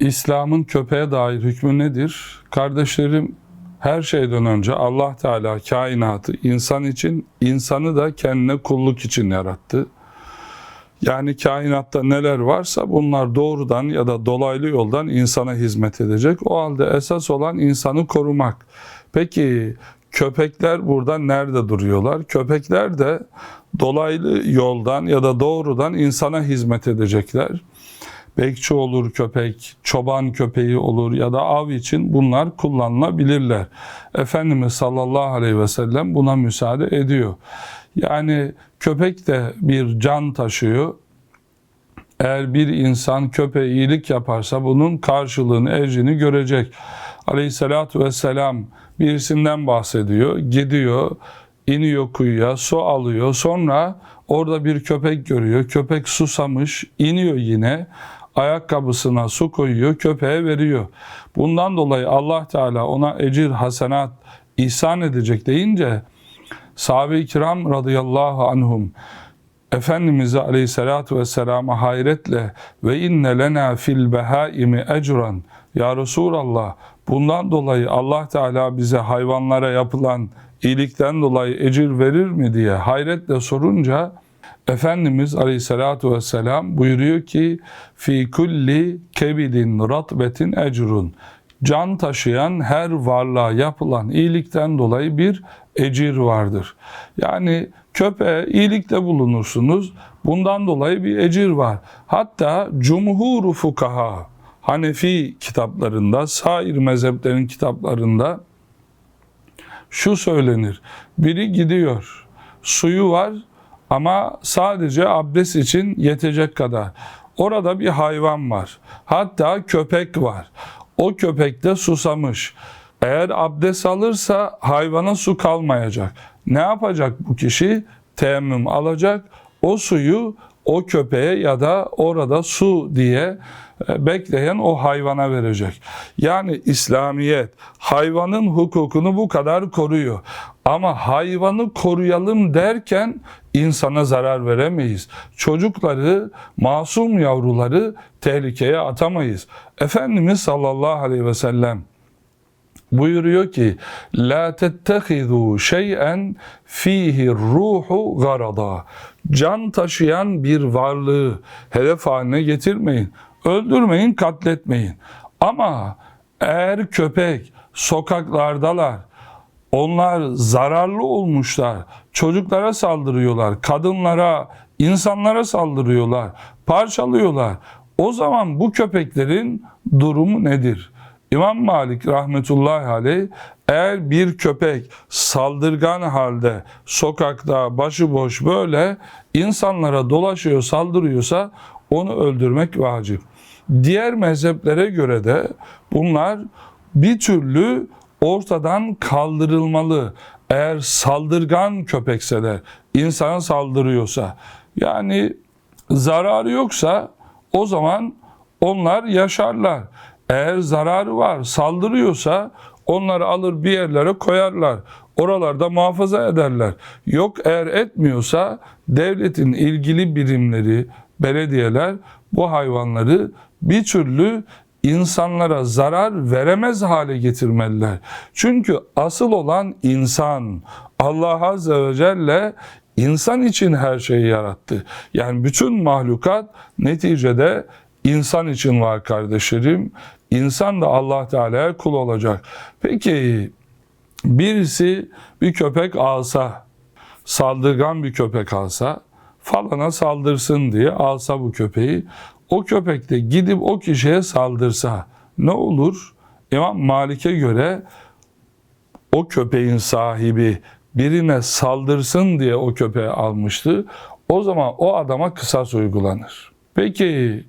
İslam'ın köpeğe dair hükmü nedir? Kardeşlerim her şeyden önce Allah Teala kainatı insan için, insanı da kendine kulluk için yarattı. Yani kainatta neler varsa bunlar doğrudan ya da dolaylı yoldan insana hizmet edecek. O halde esas olan insanı korumak. Peki köpekler burada nerede duruyorlar? Köpekler de dolaylı yoldan ya da doğrudan insana hizmet edecekler. Bekçi olur köpek, çoban köpeği olur ya da av için bunlar kullanılabilirler. Efendimiz sallallahu aleyhi ve sellem buna müsaade ediyor. Yani köpek de bir can taşıyor. Eğer bir insan köpeğe iyilik yaparsa bunun karşılığını, ecrini görecek. Aleyhissalatu vesselam birisinden bahsediyor. Gidiyor, iniyor kuyuya, su alıyor. Sonra orada bir köpek görüyor. Köpek susamış, iniyor yine. Ayakkabısına su koyuyor, köpeğe veriyor. Bundan dolayı Allah Teala ona ecir, hasenat ihsan edecek deyince sahabe-i kiram radıyallahu anhum Efendimiz'e aleyhissalatu vesselama hayretle ve inne lena fil behaimi ecran ya Resulallah bundan dolayı Allah Teala bize hayvanlara yapılan iyilikten dolayı ecir verir mi diye hayretle sorunca Efendimiz Aleyhisselatü Vesselam buyuruyor ki fi kulli kebidin ratbetin ecrun can taşıyan her varlığa yapılan iyilikten dolayı bir ecir vardır. Yani köpeğe iyilikte bulunursunuz. Bundan dolayı bir ecir var. Hatta cumhur fukaha Hanefi kitaplarında, sair mezheplerin kitaplarında şu söylenir. Biri gidiyor, suyu var ama sadece abdest için yetecek kadar. Orada bir hayvan var. Hatta köpek var. O köpek de susamış. Eğer abdest alırsa hayvana su kalmayacak. Ne yapacak bu kişi? Teyemmüm alacak. O suyu o köpeğe ya da orada su diye e, bekleyen o hayvana verecek. Yani İslamiyet hayvanın hukukunu bu kadar koruyor. Ama hayvanı koruyalım derken insana zarar veremeyiz. Çocukları, masum yavruları tehlikeye atamayız. Efendimiz sallallahu aleyhi ve sellem buyuruyor ki la tettehizu şey'en fihi ruhu garada can taşıyan bir varlığı hedef haline getirmeyin öldürmeyin katletmeyin ama eğer köpek sokaklardalar onlar zararlı olmuşlar çocuklara saldırıyorlar kadınlara insanlara saldırıyorlar parçalıyorlar o zaman bu köpeklerin durumu nedir? İmam Malik rahmetullahi aleyh eğer bir köpek saldırgan halde sokakta başıboş böyle insanlara dolaşıyor saldırıyorsa onu öldürmek vacip. Diğer mezheplere göre de bunlar bir türlü ortadan kaldırılmalı. Eğer saldırgan köpekseler, insana saldırıyorsa yani zararı yoksa o zaman onlar yaşarlar. Eğer zararı var, saldırıyorsa onları alır bir yerlere koyarlar. Oralarda muhafaza ederler. Yok eğer etmiyorsa devletin ilgili birimleri, belediyeler bu hayvanları bir türlü insanlara zarar veremez hale getirmeliler. Çünkü asıl olan insan. Allah Azze ve Celle insan için her şeyi yarattı. Yani bütün mahlukat neticede insan için var kardeşlerim. İnsan da Allah Teala'ya kul olacak. Peki birisi bir köpek alsa, saldırgan bir köpek alsa, falana saldırsın diye alsa bu köpeği, o köpek de gidip o kişiye saldırsa ne olur? İmam Malik'e göre o köpeğin sahibi birine saldırsın diye o köpeği almıştı. O zaman o adama kısas uygulanır. Peki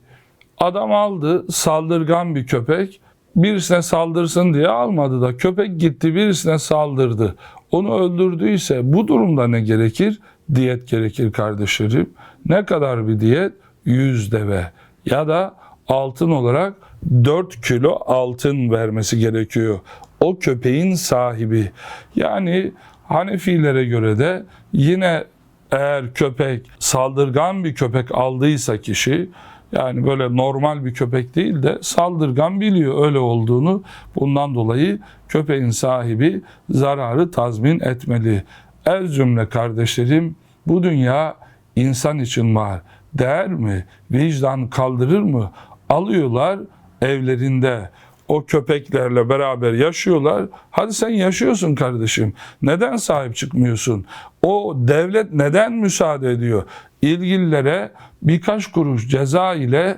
adam aldı saldırgan bir köpek birisine saldırsın diye almadı da köpek gitti birisine saldırdı. Onu öldürdüyse bu durumda ne gerekir? Diyet gerekir kardeşlerim. Ne kadar bir diyet? 100 deve ya da altın olarak 4 kilo altın vermesi gerekiyor. O köpeğin sahibi. Yani Hanefilere göre de yine eğer köpek saldırgan bir köpek aldıysa kişi Yani böyle normal bir köpek değil de saldırgan biliyor öyle olduğunu. Bundan dolayı köpeğin sahibi zararı tazmin etmeli. Ez cümle kardeşlerim bu dünya insan için var. Değer mi? Vicdan kaldırır mı? Alıyorlar evlerinde o köpeklerle beraber yaşıyorlar. Hadi sen yaşıyorsun kardeşim. Neden sahip çıkmıyorsun? O devlet neden müsaade ediyor? İlgililere birkaç kuruş ceza ile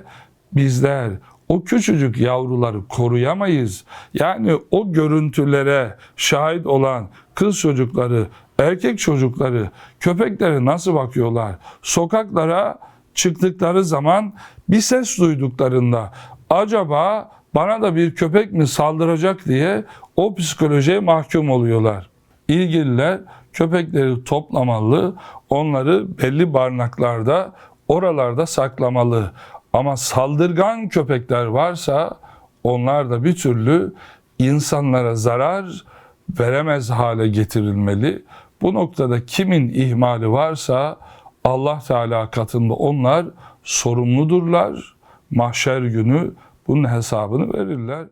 bizler o küçücük yavruları koruyamayız. Yani o görüntülere şahit olan kız çocukları, erkek çocukları, köpeklere nasıl bakıyorlar? Sokaklara çıktıkları zaman bir ses duyduklarında acaba bana da bir köpek mi saldıracak diye o psikolojiye mahkum oluyorlar. İlgililer köpekleri toplamalı, onları belli barınaklarda, oralarda saklamalı. Ama saldırgan köpekler varsa onlar da bir türlü insanlara zarar veremez hale getirilmeli. Bu noktada kimin ihmali varsa Allah Teala katında onlar sorumludurlar. Mahşer günü bunun hesabını verirler.